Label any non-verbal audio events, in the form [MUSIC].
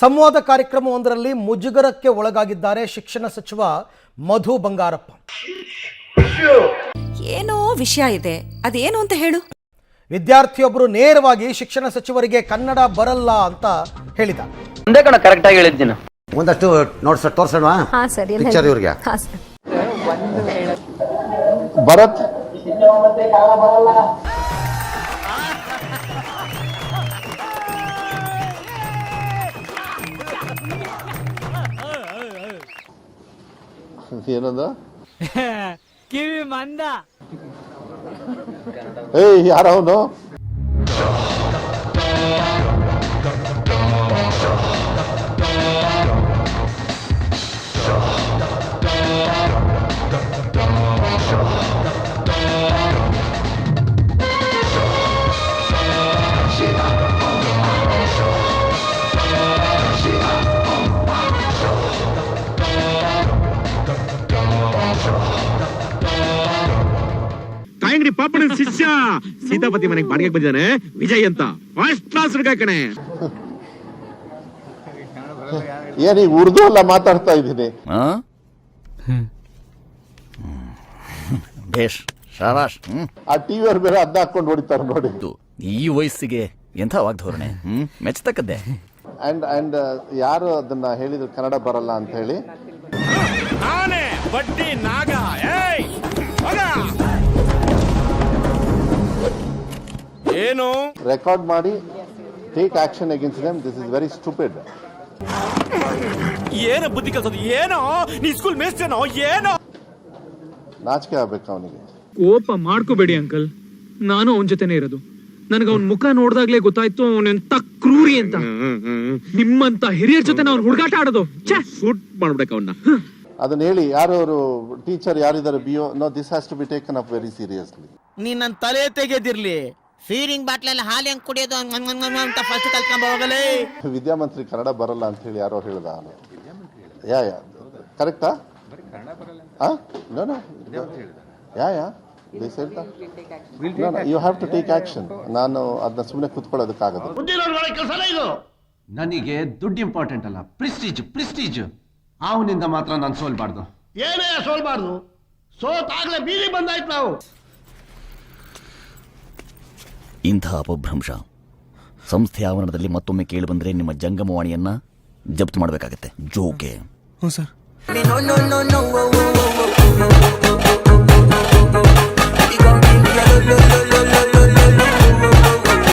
ಸಂವಾದ ಕಾರ್ಯಕ್ರಮವೊಂದರಲ್ಲಿ ಮುಜುಗರಕ್ಕೆ ಒಳಗಾಗಿದ್ದಾರೆ ಶಿಕ್ಷಣ ಸಚಿವ ಮಧು ಬಂಗಾರಪ್ಪ. ಏನೋ ವಿಷಯ ಇದೆ. ಅದೇನು ಅಂತ ಹೇಳು. ವಿದ್ಯಾರ್ಥಿಯೊಬ್ಬರು ನೇರವಾಗಿ ಶಿಕ್ಷಣ ಸಚಿವರಿಗೆ ಕನ್ನಡ ಬರಲ್ಲ ಅಂತ ಹೇಳಿದ. ಒಂದೇ ಕಣ ಕರೆಕ್ಟ್ ಆಗಿ ಹೇಳಿದ್ದೀನಿ ಒಂದಷ್ಟು ನೋಡ್ಸ ತೋರ್ಸೋಣ ಹಾ ಸರ್ ಎಲ್ಲ ಪಿಕ್ಚರ್ ಇವ್ರಿಗೆ. ಹಾ ಸರ್. ಭರತ್? ಏನಂದ? [LAUGHS] ಕಿವಿ ಮಂದ. ಏಯ್ ಯಾರ ಅವನು ಪಾಪನ ಪಾಪಣ ಶಿಷ್ಯ ಸೀತಾಪತಿ ಮನೆಗೆ ಬಾಡಿಗೆ ಬಂದಿದ್ದಾನೆ ವಿಜಯ್ ಅಂತ. ಫಸ್ಟ್ ಕ್ಲಾಸ್ ಹುಡುಗ ಕಣೆ. ಏನ್ ಉರ್ದು ಅಲ್ಲ ಮಾತಾಡ್ತಾ ಇದ್ದೀನಿ? ಬೇಷ್ ಶಾಬಾಷ್ ಹ್ಮ್. ಆ ಟಿವಿ ಅವ್ರು ಬೇರೆ ಅದ್ದ ಹಾಕೊಂಡು ಹೊಡಿತಾರೆ ನೋಡಿ. ಈ ವಯಸ್ಸಿಗೆ ಎಂಥ ವಾಗ್ಧೋರಣೆ? ಹ್ಮ್ ಮೆಚ್ಚತಕ್ಕದ್ದೇ. ಅಂಡ್ ಅಂಡ್ ಯಾರು ಅದನ್ನ ಹೇಳಿದ್ರು ಕನ್ನಡ ಬರಲ್ಲ ಅಂತ ಹೇಳಿ? ನಾನೇ ಬಡ್ಡಿ ನಾಗ ಏಯ್ ಹೋಗ. ಏನು? ರೆಕಾರ್ಡ್ ಮಾಡಿ take action against them this is very stupid ಏನು ಬುದ್ಧಿ ಕಲ್ಸೋದು ಏನೋ? ನೀ ಸ್ಕೂಲ್ ಮೇಸ್ತೇನೋ ಏನೋ? ನಾಚಿಕೆ ಆಗ್ಬೇಕು ಅವನಿಗೆ. ಕೋಪ ಮಾಡ್ಕೋಬೇಡಿ ಅಂಕಲ್. ನಾನು ಅವನ ಜೊತೆನೇ ಇರೋದು. ನನಗೆ ಅವನ ಮುಖ ನೋಡಿದಾಗ್ಲೇ ಗೊತ್ತಾಯ್ತು ಅವನೆಂತ ಕ್ರೂರಿ ಅಂತ. ನಿಮ್ಮಂತ ಹಿರಿಯರ ಜೊತೆ ಅವ್ನು ಹುಡುಗಾಟ ಆಡೋದು. ಛೆ! ಶೂಟ್ ಮಾಡ್ಬೇಕು ಅವನ್ನ. ಅದನ್ನ ಹೇಳಿ ಯಾರು ಅವರು ಟೀಚರ್ ಯಾರಿದ್ದಾರೆ ಬಿ ಒ no this has to be taken up very seriously ನೀನ್ ನನ್ನ ತಲೆ ತೆಗೆದಿರ್ಲಿ. ಫೀರಿಂಗ್ ಬಾಟ್ಲಲ್ಲಿ ಹಾಲು ಹೆಂಗ್ ಕುಡಿಯೋದು? ಹಂಗ್ ಹಂಗ್ ಹಂಗ್ ಹಂಗ್ ಅಂತ ಫಸ್ಟ್ ಕಲ್ತ್ಕೊಂಡ್ ಹೋಗಲೇ. ವಿದ್ಯಾಮಂತ್ರಿ ಕನ್ನಡ ಬರಲ್ಲ ಅಂತ ಹೇಳಿ ಯಾರೋ ಹೇಳ್ದ ಯಾ ಯಾ ಕರೆಕ್ಟಾ? No no yeah yeah you have to take action ನಾನು ಅದನ್ನ ಸುಮ್ಮನೆ ಕುತ್ಕೊಳ್ಳೋದಕ್ಕಾಗದು. ನನಗೆ ದುಡ್ಡು ಇಂಪಾರ್ಟೆಂಟ್ ಅಲ್ಲ. ಪ್ರಿಸ್ಟೀಜ್ ಪ್ರಿಸ್ಟೀಜ್ ಅವನಿಂದ ಮಾತ್ರ ನಾನು ಸೋಲ್ಬಾರ್ದು. ಏನೇ ಸೋಲ್ಬಾರ್ದು. ಸೋತಾಗ್ಲೇ ಬೀದಿ ಬಂದಾಯ್ತು ನಾವು. ಇಂಥ ಅಪಭ್ರಂಶ. ಸಂಸ್ಥೆ ಆವರಣದಲ್ಲಿ ಮತ್ತೊಮ್ಮೆ ಕೇಳಿ ಬಂದರೆ ನಿಮ್ಮ ಜಂಗಮವಾಣಿಯನ್ನ ಜಪ್ತು ಮಾಡಬೇಕಾಗತ್ತೆ. ಜೋಕೆ. No, no,